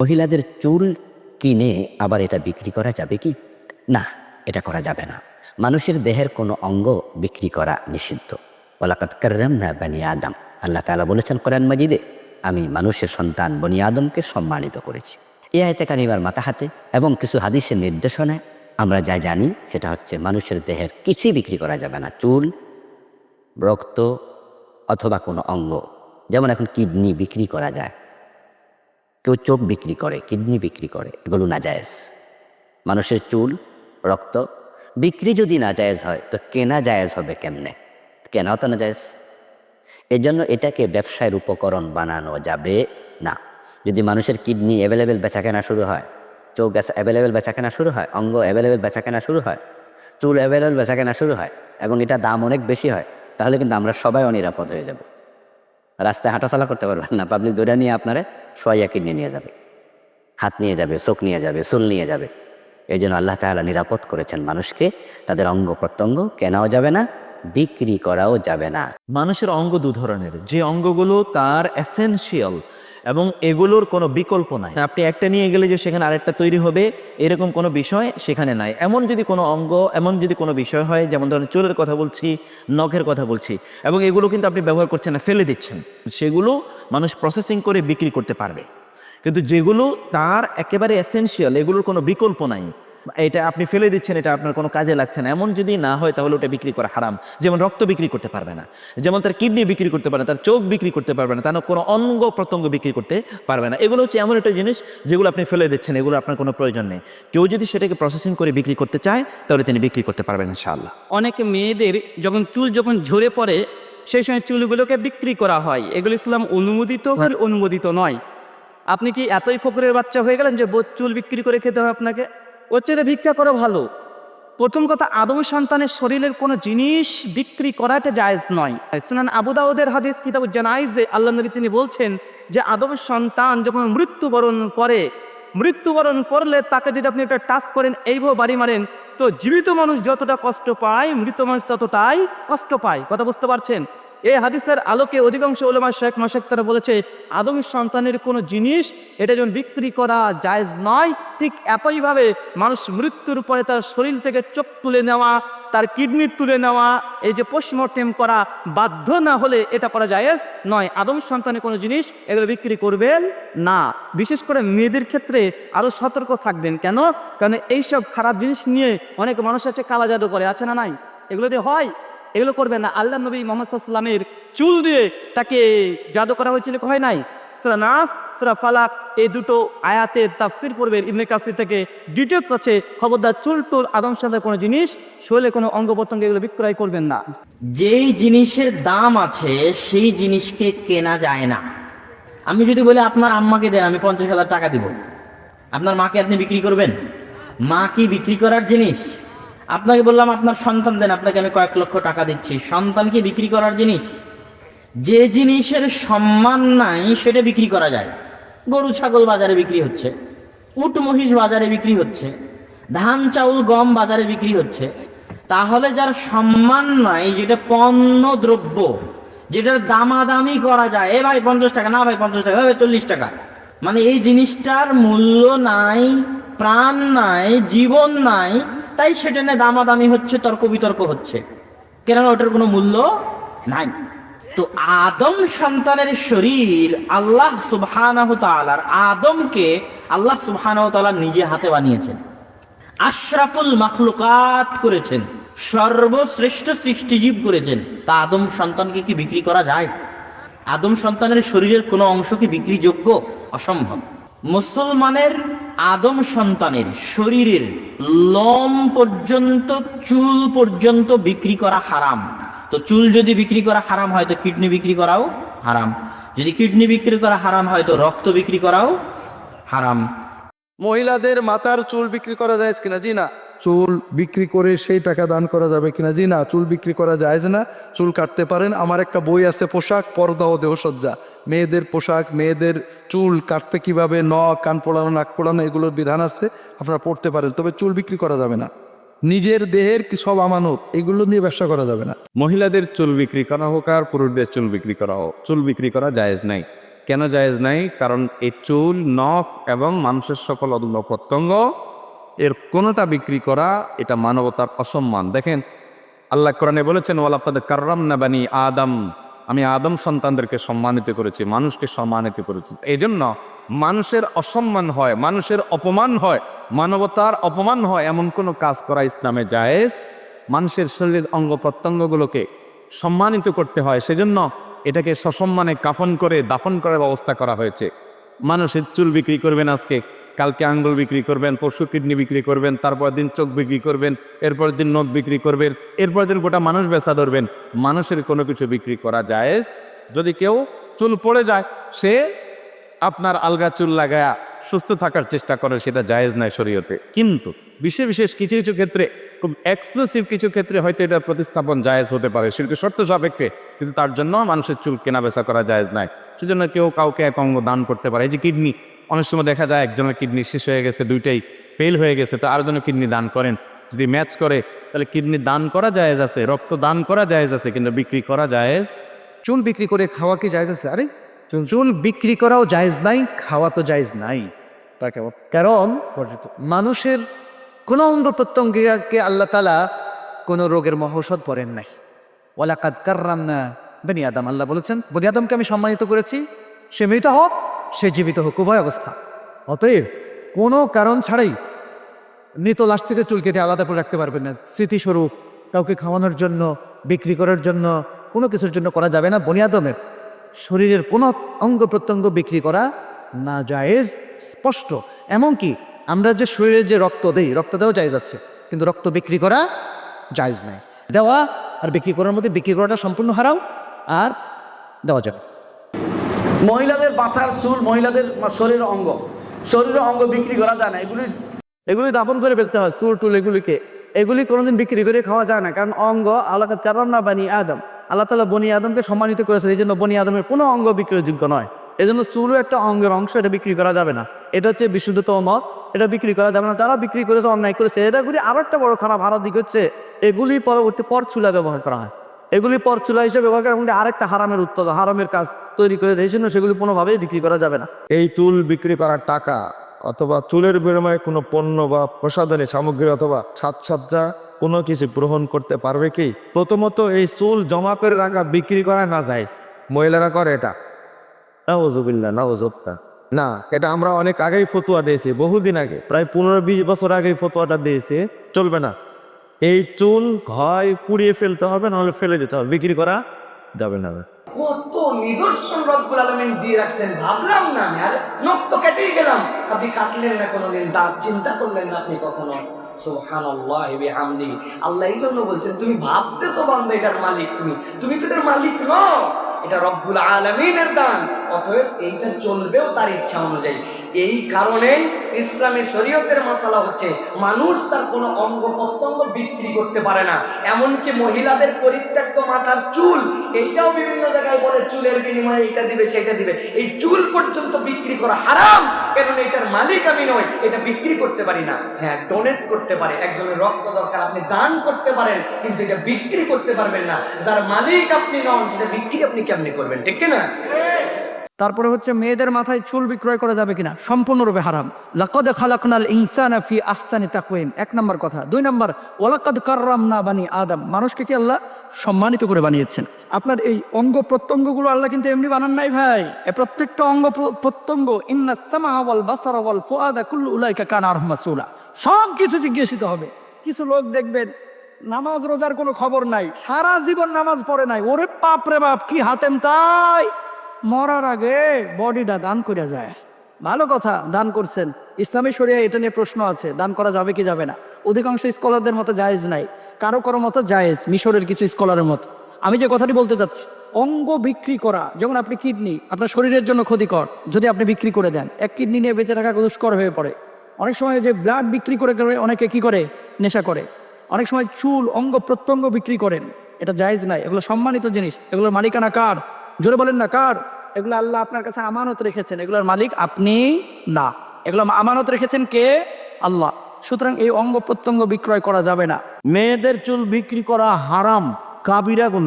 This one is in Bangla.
মহিলাদের চুল কিনে আবার এটা বিক্রি করা যাবে কি? না, এটা করা যাবে না। মানুষের দেহের কোনো অঙ্গ বিক্রি করা নিষিদ্ধ। ওলাকাত কার্রাম না বানি আদম। আল্লাহ তালা বলেছেন কোরআন মাজিদে, আমি মানুষের সন্তান বনি আদমকে সম্মানিত করেছি। এ আয়তে কানিবার মাথা হাতে এবং কিছু হাদিসের নির্দেশনায় আমরা যা জানি, সেটা হচ্ছে মানুষের দেহের কিছুই বিক্রি করা যাবে না। চুল, রক্ত অথবা কোনো অঙ্গ। যেমন এখন কিডনি বিক্রি করা যায়। কেউ চোখ বিক্রি করে, কিডনি বিক্রি করে, এগুলো না জায়েজ মানুষের চুল, রক্ত বিক্রি যদি না জায়েজ হয়, তো কেনা জায়েজ হবে কেমনে? কেনাও তো না জায়েজ এই জন্য এটাকে ব্যবসায়ের উপকরণ বানানো যাবে না। যদি মানুষের কিডনি অ্যাভেলেবেল বেচাকেনা শুরু হয়, চোখ অ্যাভেলেবেল বেচাকেনা শুরু হয়, অঙ্গ অ্যাভেলেবেল বেচাকেনা শুরু হয়, চুল অ্যাভেলেবেল বেচাকেনা শুরু হয়, এবং এটা দাম অনেক বেশি হয়, তাহলে কিন্তু আমরা সবাই অনিরাপদ হয়ে যাব। রাস্তায় হাঁটাচলা করতে পারবেন না পাবলিক দৌড়া নিয়ে আপনারা সোয়াইয়া কিনে নিয়ে যাবে। হাত নিয়ে যাবে, চোখ নিয়ে যাবে, চুল নিয়ে যাবে। এই জন্য আল্লাহ তাআলা নিরাপদ করেছেন মানুষকে। তাদের অঙ্গ প্রত্যঙ্গ কেনাও যাবে না, বিক্রি করাও যাবে না। মানুষের অঙ্গ দু ধরনের। যে অঙ্গগুলো তার এসেনশিয়াল এবং এগুলোর কোনো বিকল্প নাই। আপনি একটা নিয়ে গেলে যে সেখানে আরেকটা তৈরি হবে, এরকম কোনো বিষয় সেখানে নাই। এমন যদি কোনো অঙ্গ, এমন যদি কোনো বিষয় হয়, যেমন ধরেন চুলের কথা বলছি, নখের কথা বলছি, এবং এগুলো কিন্তু আপনি ব্যবহার করছেন না, ফেলে দিচ্ছেন। সেগুলো মানুষ প্রসেসিং করে বিক্রি করতে পারবে। কিন্তু যেগুলো তার একেবারে এসেন্সিয়াল এগুলোর কোনো বিকল্প নাই। এটা আপনি ফেলে দিচ্ছেন এটা আপনার কোনো কাজে লাগছে না। এমন যদি না হয় তাহলে ওটা বিক্রি করা হারাম। যেমন রক্ত বিক্রি করতে পারবে না। যেমন তার কিডনি বিক্রি করতে পারবে না তার চোখ বিক্রি করতে পারবে না তার কোনো অঙ্গ প্রত্যঙ্গ বিক্রি করতে পারবে না। এগুলো হচ্ছে এমন একটা জিনিস যেগুলো আপনি ফেলে দিচ্ছেন এগুলো আপনার কোনো প্রয়োজন নেই। কেউ যদি সেটাকে প্রসেসিং করে বিক্রি করতে চায় তাহলে তিনি বিক্রি করতে পারবেন ইনশাআল্লাহ। অনেক মেয়েদের যখন চুল যখন ঝরে পড়ে সেই সময় চুলগুলোকে বিক্রি করা হয়। এগুলো ইসলাম অনুমোদিত কি অনুমোদিত নয়। আপনি কি এতই ফকরের বাচ্চা হয়ে গেলেন যে বোধ চুল বিক্রি করে খেতে হবে আপনাকে? ওর চেয়ে ভিক্ষা করো ভালো। প্রথম কথা, আদম সন্তানের শরীরের কোনো জিনিস বিক্রি করাটা জায়েজ নয়। সুনান আবু দাউদের হাদিস কিতাব জানাইজে আল্লাহ নবী তিনি বলছেন যে, আদম সন্তান যখন মৃত্যুবরণ করে, মৃত্যুবরণ করলে তাকে যদি আপনি একটা টাচ করেন, এইভাবে বাড়ি মারেন, তো জীবিত মানুষ যতটা কষ্ট পায়, মৃত মানুষ ততটাই কষ্ট পায়। কথা বুঝতে পারছেন? এই হাদিসের আলোকে অধিকাংশ ওলেমা শেখ মাসেক তারা বলেছে, আদম সন্তানের কোনো জিনিস এটা যেমন বিক্রি করা জায়েজ নয়, ঠিক একইভাবে মানুষ মৃত্যুর পরে তার শরীর থেকে চোখ তুলে নেওয়া, তার কিডনি তুলে নেওয়া, এই যে পোস্টমর্টেম করা বাধ্য না হলে এটা করা জায়েজ নয়। আদম সন্তানের কোনো জিনিস এগুলো বিক্রি করবেন না। বিশেষ করে মেয়েদের ক্ষেত্রে আরও সতর্ক থাকবেন। কেন? কারণ এইসব খারাপ জিনিস নিয়ে অনেক মানুষ আছে কালা জাদু করে, আছে না নাই? এগুলো দিয়ে হয় এগুলো করবে না। আল্লাহ নবী মোহাম্মদ চুল দিয়ে তাকে জাদু করা হয়েছিল হয় নাই? সেরা নাস, সেরা ফালাক, এই দুটো আয়াতের তাফসির পড়বেন ইবনে কাসির থেকে ডিটেলস আছে। খবরদার চুল টুল আদম সাথে কোনো জিনিস, শরীরে কোনো অঙ্গ প্রত্যঙ্গ এগুলো বিক্রয় করবেন না। যেই জিনিসের দাম আছে, সেই জিনিসকে কেনা যায় না। আমি যদি বলি, আপনার আম্মাকে দেন, আমি পঞ্চাশ হাজার টাকা দিব। আপনার মাকে আপনি বিক্রি করবেন? মা কি বিক্রি করার জিনিস আপনাকে বললাম, আপনার সন্তান দেন, আপনাকে আমি কয়েক লক্ষ টাকা দিচ্ছি। সন্তান কি বিক্রি করার জিনিস, যে জিনিসের সম্মান নাই, সেটা বিক্রি করা যায়। গরু, ছাগল বাজারে বিক্রি হচ্ছে, উট, মহিষ বাজারে বিক্রি হচ্ছে, ধান, চাউল, গম বাজারে বিক্রি হচ্ছে। তাহলে যার সম্মান নাই, যেটা পণ্য দ্রব্য, যেটার দামাদামি করা যায়, এ ভাই, পঞ্চাশ টাকা, না ভাই, পঞ্চাশ টাকা ভাই, চল্লিশ টাকা। মানে এই জিনিসটার মূল্য নাই, প্রাণ নাই, জীবন নাই তাই সেটা নিয়ে দামাদামি হচ্ছে, তর্ক বিতর্ক হচ্ছে। কেননা ওটার কোনো মূল্য নাই। তো আদম সন্তানের শরীর আল্লাহ সুবহানাহু তাআলার আদমকে আল্লাহ সুবহানাহু তাআলা নিজে হাতে বানিয়েছেন। আশরাফুল মাখলুকাত করেছেন। সর্বশ্রেষ্ঠ সৃষ্টিজীব করেছেন। তা আদম সন্তানকে কি বিক্রি করা যায়? আদম সন্তানের শরীরের কোনো অংশ কি বিক্রিযোগ্য? অসম্ভব। মুসলমানের আদম সন্তানের শরীরের লম পর্যন্ত, চুল পর্যন্ত বিক্রি করা হারাম। তো চুল যদি বিক্রি করা হারাম হয়, তো কিডনি বিক্রি করাও হারাম। যদি কিডনি বিক্রি করা হারাম হয়, তো রক্ত বিক্রি করাও হারাম। মহিলাদের মাথার চুল বিক্রি করা যায় কিনা? জি না। চুল বিক্রি করে সেই টাকা দান করা যাবে কিনা? জি না, চুল বিক্রি করা যায় না। চুল কাটতে পারেন। আমার একটা বই আছে, পোশাক পর্দা ও দেহসজ্জা। মেয়েদের পোশাক, মেয়েদের চুল কাটবে কীভাবে? নখ, কান পোড়ানো, নাক পোড়ানো, এগুলোর বিধান আছে। আপনারা পড়তে পারেন, তবে চুল বিক্রি করা যাবে না। নিজের দেহের কি সব আমানত, এগুলো নিয়ে ব্যবসা করা যাবে না। মহিলাদের চুল বিক্রি করা হোক আর পুরুষদের চুল বিক্রি করা হোক, চুল বিক্রি করা জায়েজ নাই। কেন জায়েজ নাই? কারণ এই চুল, নখ এবং মানুষের সকল অঙ্গ প্রত্যঙ্গ এর কোনোটা বিক্রি করা এটা মানবতার অসম্মান। দেখেন, আল্লাহ কোরআনে বলেছেন ওয়াল আপনাদের কার্রাম না বানি আদম। আমি আদম সন্তানদেরকে সম্মানিত করেছি, মানুষকে সম্মানিত করেছি। এই জন্য মানুষের অসম্মান হয়, মানুষের অপমান হয়, মানবতার অপমান হয়, এমন কোনো কাজ করা ইসলামে জায়েজ? মানুষের শরীরের অঙ্গ প্রত্যঙ্গগুলোকে সম্মানিত করতে হয়, সেজন্য এটাকে সসম্মানে কাফন করে, দাফন করার ব্যবস্থা করা হয়েছে। মানুষের চুল বিক্রি করবেন আজকে কালকে আঙ্গুল বিক্রি করবেন, পরশু কিডনি বিক্রি করবেন তারপর দিন চোখ বিক্রি করবেন এরপর দিন নখ বিক্রি করবেন এরপর দিন গোটা মানুষ বেচা ধরবেন। মানুষের কোনো কিছু বিক্রি করা জায়েজ যদি কেউ চুল পড়ে যায়, সে আপনার আলগা চুল লাগায়া সুস্থ থাকার চেষ্টা করে, সেটা জায়েজ নাই শরীয়তে। কিন্তু বিশেষ বিশেষ কিছু কিছু ক্ষেত্রে, খুব এক্সক্লুসিভ কিছু ক্ষেত্রে হয়তো এটা প্রতিস্থাপন জায়েজ হতে পারে। সেটা শর্ত সাপেক্ষে, কিন্তু তার জন্য মানুষের চুল কেনা বেচা করা জায়েজ নাই সেজন্য কেউ কাউকে এক অঙ্গ দান করতে পারে। এই যে কিডনি অনেক সময় দেখা যায় একজনের কিডনি শেষ হয়ে গেছে, দুইটাই ফেল হয়ে গেছে, তো আরেকজনের কিডনি দান করেন। যদি ম্যাচ করে, তাহলে কিডনি দান করা জায়েজ আছে, রক্ত দান করা জায়েজ আছে, কিন্তু বিক্রি করা জায়েজ। চুল বিক্রি করে খাওয়া কি জায়েজ আছে? আরে, চুল বিক্রি করাও জায়েজ নাই, খাওয়া তো জায়েজ নাই। তা কেমন? কারণ মানুষের কোনো অঙ্গ প্রত্যঙ্গকে আল্লাহ তালা কোনো রোগের মহৌষধ পড়েন নাই। ওলাকাদ কার্রাম না বেনি আদম, আল্লাহ বলেছেন, বনি আদমকে আমি সম্মানিত করেছি, সে মৃত হোক সে জীবিত হোক, উভয় অবস্থা। অতএব কোনো কারণ ছাড়াই মৃত লাশ থেকে চুল কেটে আলাদা করে রাখতে পারবেন না। স্মৃতিস্বরূপ, কাউকে খাওয়ানোর জন্য, বিক্রি করার জন্য, কোনো কিছুর জন্য করা যাবে না। বনিয়াদমের শরীরের কোনো অঙ্গ প্রত্যঙ্গ বিক্রি করা না জায়েজ স্পষ্ট। এমনকি আমরা যে শরীরে যে রক্ত দেই, রক্ত দেওয়া জায়েজ আছে, কিন্তু রক্ত বিক্রি করা জায়েজ নাই। দেওয়া আর বিক্রি করার মধ্যে বিক্রি করাটা সম্পূর্ণ হারাও আর দেওয়া যাবে মহিলাদের মাথার চুল মহিলাদের শরীরের অঙ্গ। শরীরের অঙ্গ বিক্রি করা যায় না। এগুলি এগুলি দাপন করে ফেলতে হয় চুল, টুল এগুলিকে। এগুলি কোনোদিন বিক্রি করে খাওয়া যায় না, কারণ অঙ্গ আল্লাহ কারণ না বানি আদম। আল্লাহ তালা বনি আদমকে সম্মানিত করেছেন, এই জন্য বনি আদমের কোনো অঙ্গ বিক্রির যোগ্য নয়। এই জন্য চুলও একটা অঙ্গের অংশ, এটা বিক্রি করা যাবে না। এটা হচ্ছে বিশুদ্ধতম মত এটা বিক্রি করা যাবে না। যারা বিক্রি করেছে, অন্যায় করেছে এটাগুলি আরও একটা বড় খারাপ হারার দিক হচ্ছে। এগুলি পরবর্তী পর চুলা ব্যবহার করা হয়। এগুলি পর চুলা হিসেবে ব্যবহার করা এবং আরেকটা হারামের উত্তর হারামের কাজ তৈরি করে দেয় এই জন্য সেগুলি কোনোভাবেই বিক্রি করা যাবে না। এই চুল বিক্রি করার টাকা অথবা চুলের বিনিময়ে কোনো পণ্য বা প্রসাধনী সামগ্রী অথবা সাজসজ্জা কোনো কিছু গ্রহণ করতে পারবে কি? প্রথমত এই চুল জমা করে রাখা বিক্রি করা না যায় মহিলারা করে এটা। নাওজুবিল্লা নাওজুবটা না এটা আমরা অনেক আগেই ফতুয়া দিয়েছি বহুদিন আগে। প্রায় পনেরো বিশ বছর আগেই ফতুয়াটা দিয়েছি। চলবে না। এই চুল হয় পুড়িয়ে ফেলতে হবে, নাহলে ফেলে দিতে হবে, বিক্রি করা যাবে না। কত নিদর্শন রব্বুল আলমিন দিয়ে রাখছেন, ভাবলাম না আমি, আরে নখ তো কেটেই গেলাম। আপনি কাটলেন না কোনোদিন দাঁত চিন্তা করলেন না আপনি কখনো? আল্লাহ এই জন্য বলছেন, তুমি ভাবতেছো বান্দা, এটার মালিক তুমি। তুমি তো এটার মালিক নও, এটা রব্বুল আলমিনের দান। অতএব এইটা চলবেও তার ইচ্ছা অনুযায়ী। এই কারণেই ইসলামের শরীয়তের মশালা হচ্ছে, মানুষ তার কোনো অঙ্গ প্রত্যঙ্গ বিক্রি করতে পারে না। এমনকি মহিলাদের পরিত্যক্ত মাথার চুল, এইটাও বিভিন্ন জায়গায় বলে চুলের বিনিময়ে এটা দিবে, সেটা দিবে। এই চুল পর্যন্ত বিক্রি করা হারাম কারণ এটার মালিক আমি নই, এটা বিক্রি করতে পারি না। হ্যাঁ ডোনেট করতে পারে, একজনের রক্ত দরকার, আপনি দান করতে পারেন, কিন্তু এটা বিক্রি করতে পারবেন না। যার মালিক আপনি নন, সেটা বিক্রি আপনি কেমনি করবেন, ঠিক না? তারপরে হচ্ছে মেয়েদের মাথায় চুল বিক্রয় করা যাবে কিনা? সম্পূর্ণরূপে হারাম। লাকদ খালাকনাল ইনসানা ফি আহসানি তাকওয়িম। এক নম্বর কথা। দুই নম্বর, ওয়ালাকাদ কাররামনা বানি আদম। মানুষকে কি আল্লাহ সম্মানিত করে বানিয়েছেন? আপনার এই অঙ্গ প্রত্যঙ্গগুলো আল্লাহ কিন্তু এমনি বানান নাই ভাই। এ প্রত্যেকটা অঙ্গ প্রত্যঙ্গ, ইন্না সামা ওয়াল বাসার ওয়াল ফুআদা কুল্লু উলাইকা কানা মাসউলা। সব কিছু জিজ্ঞাসিত হবে। কিছু লোক দেখবেন, নামাজ রোজার কোনো খবর নাই। সারা জীবন নামাজ পড়ে নাই। ওরে বাপ রে বাপ, কি হাতেম তাই? মরার আগে বডিটা দান করে যায়। ভালো কথা, দান করছেন। ইসলামী শরিয়া এটা নিয়ে প্রশ্ন আছে, দান করা যাবে কি যাবে না? অধিকাংশ স্কলারদের মতো জায়েজ নাই। কারও কারও মতো জায়েজ, মিশরের কিছু স্কলারের মতো। আমি যে কথাটি বলতে চাচ্ছি, অঙ্গ বিক্রি করা, যেমন আপনি কিডনি, আপনার শরীরের জন্য ক্ষতিকর, যদি আপনি বিক্রি করে দেন, এক কিডনি নিয়ে বেঁচে থাকা দুষ্কর হয়ে পড়ে। অনেক সময় যে ব্লাড বিক্রি করে করে অনেকে কি করে? নেশা করে। অনেক সময় চুল, অঙ্গ প্রত্যঙ্গ বিক্রি করেন। এটা জায়েজ নাই, এগুলো সম্মানিত জিনিস, এগুলোর মালিকানা কার? জোরে বলেন না, কার? এগুলো আল্লাহ আপনার কাছে আমানত রেখেছেন, এগুলোর মালিক আপনি না। এগুলো আমানত রেখেছেন কে? আল্লাহ। সুতরাং এই অঙ্গ প্রত্যঙ্গ বিক্রয় করা যাবে না। মেয়েদের চুল বিক্রি করা হারাম, কাবিরা গুনা